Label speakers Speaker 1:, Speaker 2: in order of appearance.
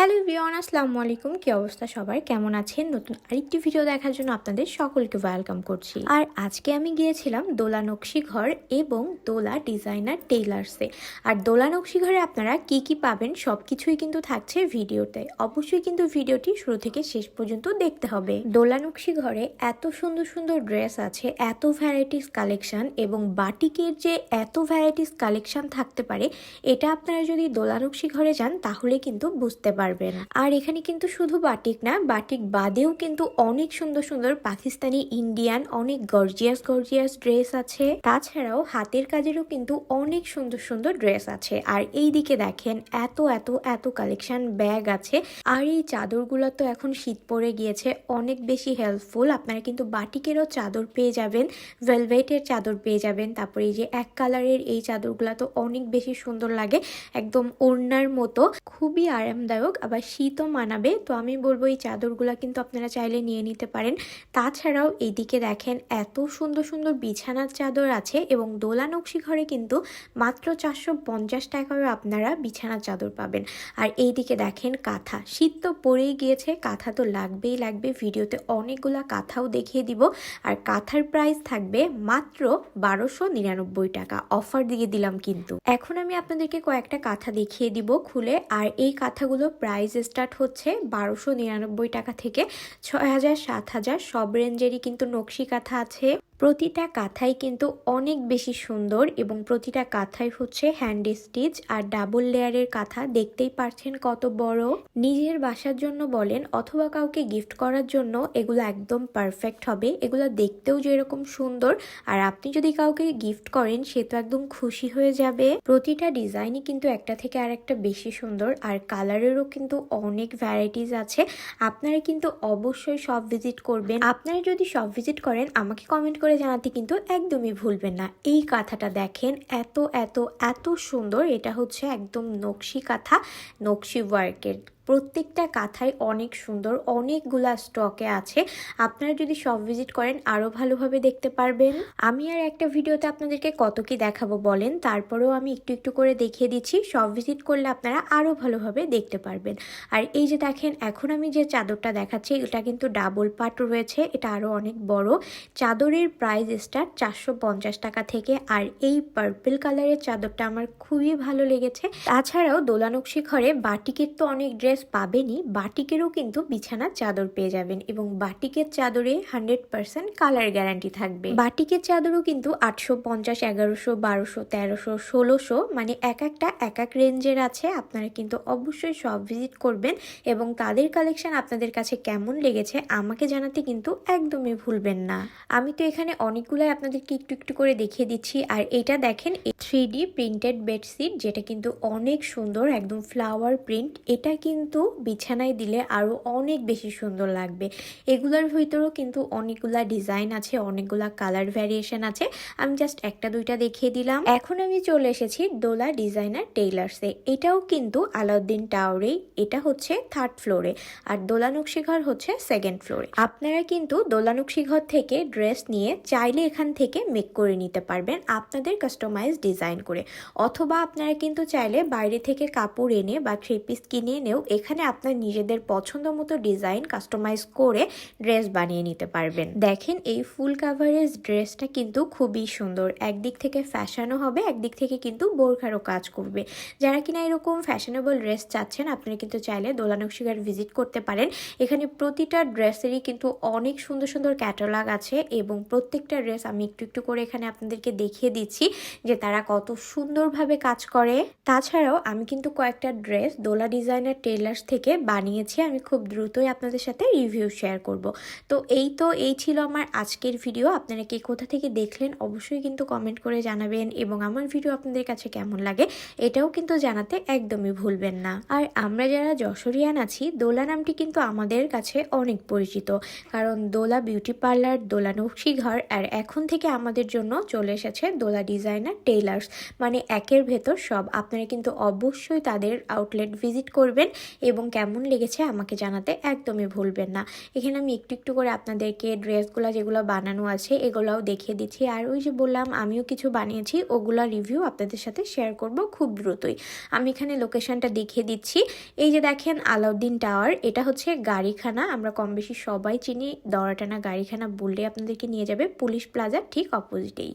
Speaker 1: Hello বিয়ন আসসালামু আলাইকুম। কি অবস্থা সবার? কেমন আছেন? নতুন আরেকটি ভিডিও দেখার জন্য আপনাদের সকলকে ওয়েলকাম করছি। আর আজকে আমি গিয়েছিলাম দোলা নকশি ঘর এবং দোলা ডিজাইনার টেইলার্সে আর দোলা নকশি ঘরে আপনারা কি কি পাবেন সব কিছুই কিন্তু থাকছে ভিডিওতে। অবশ্যই কিন্তু ভিডিওটি শুরু থেকে শেষ পর্যন্ত দেখতে হবে। দোলা নকশি ঘরে এত সুন্দর সুন্দর ড্রেস আছে, এত ভ্যারাইটিস কালেকশন এবং বাটিকের যে এত ভ্যারাইটিস কালেকশন থাকতে পারে, এটা আপনারা যদি দোলা নকশি ঘরে যান তাহলে কিন্তু বুঝতে পারবেন আর এখানে কিন্তু শুধু বাটিক না, বাটিক বাদেও কিন্তু অনেক সুন্দর সুন্দর পাকিস্তানি ইন্ডিয়ান, অনেক গর্জিয়াস গর্জিয়াস ড্রেস আছে। তাছাড়াও হাতের কাজেরও কিন্তু অনেক সুন্দর সুন্দর ড্রেস আছে। আর এই দিকে দেখেন, এত এত এত কালেকশন ব্যাগ আছে। আর এই চাদরগুলো তো এখন শীত পড়ে গিয়েছে, অনেক বেশি হেল্পফুল আপনারা কিন্তু বাটিকেরও চাদর পেয়ে যাবেন ভেলভেটের চাদর পেয়ে যাবেন। তারপরে এই যে এক কালারের এই চাদরগুলো তো অনেক বেশি সুন্দর লাগে, একদম ওড়নার মতো। খুবই আরামদায়ক। আবার শীতও মানাবে। তো আমি বলব এই চাদরগুলো কিন্তু আপনারা চাইলে নিয়ে নিতে পারেন। তাছাড়াও এইদিকে দেখেন এত সুন্দর সুন্দর বিছানার চাদর আছে এবং দোলা নকশি ঘরে কিন্তু মাত্র চারশো পঞ্চাশ টাকায় আপনারা বিছানার চাদর পাবেন। আর এইদিকে দেখেন কাঁথা। শীত তো পড়েই গিয়েছে, কাঁথা তো লাগবেই লাগবে। ভিডিওতে অনেকগুলা কাঁথাও দেখিয়ে দিব। আর কাঁথার প্রাইস থাকবে মাত্র বারোশো নিরানব্বই টাকা। অফার দিয়ে দিলাম কিন্তু। এখন আমি আপনাদেরকে কয়েকটা কাঁথা দেখিয়ে দিব খুলে। আর এই কাঁথাগুলো প্রাইস স্টার্ট হচ্ছে বারোশো নিরানব্বই টাকা থেকে ছয় হাজার সাত হাজার। সব রেঞ্জেরই কিন্তু নকশি কাঁথা আছে। প্রতিটা কাঁথাই কিন্তু অনেক বেশি সুন্দর এবং প্রতিটা কাঁথাই হচ্ছে হ্যান্ড স্টিচ আর ডাবল লেয়ারের কাঁথা। দেখতেই পারছেন কত বড়। নিজের বাসার জন্য বলেন অথবা কাউকে গিফট করার জন্য এগুলো একদম পারফেক্ট হবে। এগুলো দেখতেও যেরকম সুন্দর। আর আপনি যদি কাউকে গিফট করেন, সে তো একদম খুশি হয়ে যাবে। প্রতিটা ডিজাইনই কিন্তু একটা থেকে আর একটা বেশি সুন্দর। আর কালারেরও কিন্তু অনেক ভ্যারাইটিস আছে। আপনারা কিন্তু অবশ্যই সব ভিজিট করবেন। আপনারা যদি সব ভিজিট করেন, আমাকে কমেন্ট জানাতে কিন্তু একদমই ভুলবেন না। এই কাঁথাটা দেখেন এত এত এত সুন্দর। এটা হচ্ছে একদম নকশি কাঁথা, নকশি ওয়ার্কের প্রত্যেকটা কাঁথাই অনেক সুন্দর, অনেকগুলা স্টকে আছে। আপনারা যদি সব ভিজিট করেন আরও ভালোভাবে দেখতে পারবেন। আমি আর একটা ভিডিওতে আপনাদেরকে কত কি দেখাবো বলেন, তারপরেও আমি একটু একটু করে দেখিয়ে দিচ্ছি। সব ভিজিট করলে আপনারা আরও ভালোভাবে দেখতে পারবেন। আর এই যে দেখেন, এখন আমি যে চাদরটা দেখাচ্ছি, এটা কিন্তু ডাবল পাট রয়েছে, এটা আরও অনেক বড়। চাদরের প্রাইস স্টার্ট চারশো পঞ্চাশ টাকা থেকে, আর এই পার্পল কালারের চাদরটা আমার খুবই ভালো লেগেছে। তাছাড়াও দোলানকশি ঘরে বাটিকের তো অনেক ড্রেস পাবেনই, বাটিকেরও কিন্তু বিছানার চাদর পেয়ে যাবেন এবং বাটিকের চাদরে হান্ড্রেড পার্সেন্ট কালার গ্যারান্টি থাকবে। বাটিকের চাদরও কিন্তু আটশো পঞ্চাশ, এগারোশো, বারোশো, তেরোশো, ষোলোশো মানে এক একটা, এক এক রেঞ্জের আছে। আপনারা কিন্তু অবশ্যই সব ভিজিট করবেন এবং তাদের কালেকশন আপনাদের কাছে কেমন লেগেছে আমাকে জানাতে কিন্তু একদমই ভুলবেন না। আমি তো এখানে অনেকগুলোই আপনাদেরকে একটু একটু করে দেখিয়ে দিচ্ছি। আর এটা দেখেন থ্রি ডি প্রিন্টেড বেডশিট যেটা কিন্তু অনেক সুন্দর, একদম ফ্লাওয়ার প্রিন্ট এটা কিন্তু বিছানায় দিলে আরও অনেক বেশি সুন্দর লাগবে। এগুলোর ভিতরেও কিন্তু অনেকগুলা ডিজাইন আছে, অনেকগুলা কালার ভ্যারিয়েশন আছে। আমি জাস্ট একটা, দুইটা দেখিয়ে দিলাম। এখন আমি চলে এসেছি দোলা ডিজাইনার টেইলার্সে। এটাও কিন্তু আলাউদ্দিন টাওয়ারেই এটা হচ্ছে থার্ড ফ্লোরে আর দোলা নকশিঘর হচ্ছে সেকেন্ড ফ্লোরে আপনারা কিন্তু দোলা নকশিঘর থেকে ড্রেস নিয়ে চাইলে এখান থেকে মেক করে নিতে পারবেন আপনাদের কাস্টমাইজ ডিজাইন করে। অথবা আপনারা কিন্তু চাইলে বাইরে থেকে কাপড় এনে বা থ্রি পিস কিনে এনেও এখানে আপনার নিজেদের পছন্দ মতো ডিজাইন কাস্টমাইজ করে ড্রেস বানিয়ে নিতে পারবেন। দেখেন এই ফুল কাভারেজ ড্রেসটা কিন্তু খুবই সুন্দর। একদিক থেকে ফ্যাশনও হবে, একদিক থেকে কিন্তু বোরখারও কাজ করবে। যারা কিনা এরকম ফ্যাশনেবল ড্রেস চাচ্ছেন, আপনারা কিন্তু চাইলে দোলানকশিগার ভিজিট করতে পারেন। এখানে প্রতিটা ড্রেসেরই কিন্তু অনেক সুন্দর সুন্দর ক্যাটালগ আছে এবং প্রত্যেকটা ড্রেস আমি একটু একটু করে এখানে আপনাদেরকে দেখিয়ে দিচ্ছি যে তারা কত সুন্দরভাবে কাজ করে। তাছাড়াও আমি কিন্তু কয়েকটা ড্রেস দোলা ডিজাইনের ডিজাইনার টেলার্স থেকে বানিয়েছি, আমি খুব দ্রুতই আপনাদের সাথে রিভিউ শেয়ার করব। তো এই তো, এই ছিল আমার আজকের ভিডিও আপনারা কে কোথা থেকে দেখলেন অবশ্যই কিন্তু কমেন্ট করে জানাবেন এবং আমার ভিডিও আপনাদের কাছে কেমন লাগে এটাও কিন্তু জানাতে একদমই ভুলবেন না। আর আমরা যারা যশোরিয়ান আছি, দোলা নামটি কিন্তু আমাদের কাছে অনেক পরিচিত। কারণ দোলা বিউটি পার্লার দোলা নকশি ঘর, আর এখন থেকে আমাদের জন্য চলে এসেছে দোলা ডিজাইনার টেইলার্স মানে একের ভেতর সব। আপনারা কিন্তু অবশ্যই তাদের আউটলেট ভিজিট করবেন এবং কেমন লেগেছে আমাকে জানাতে একদমই ভুলবেন না। এখানে আমি একটু একটু করে আপনাদেরকে ড্রেসগুলো যেগুলো বানানো আছে, এগুলোও দেখিয়ে দিচ্ছি। আর ওই যে বললাম, আমিও কিছু বানিয়েছি, ওগুলো রিভিউ আপনাদের সাথে শেয়ার করব খুব দ্রুতই। আমি এখানে লোকেশনটা দেখিয়ে দিচ্ছি। এই যে দেখেন আলাউদ্দিন টাওয়ার এটা হচ্ছে গাড়িখানা। আমরা কম বেশি সবাই চিনি দরাটানা গাড়িখানা বললে আপনাদেরকে নিয়ে যাবে। পুলিশ প্লাজার ঠিক অপোজিটেই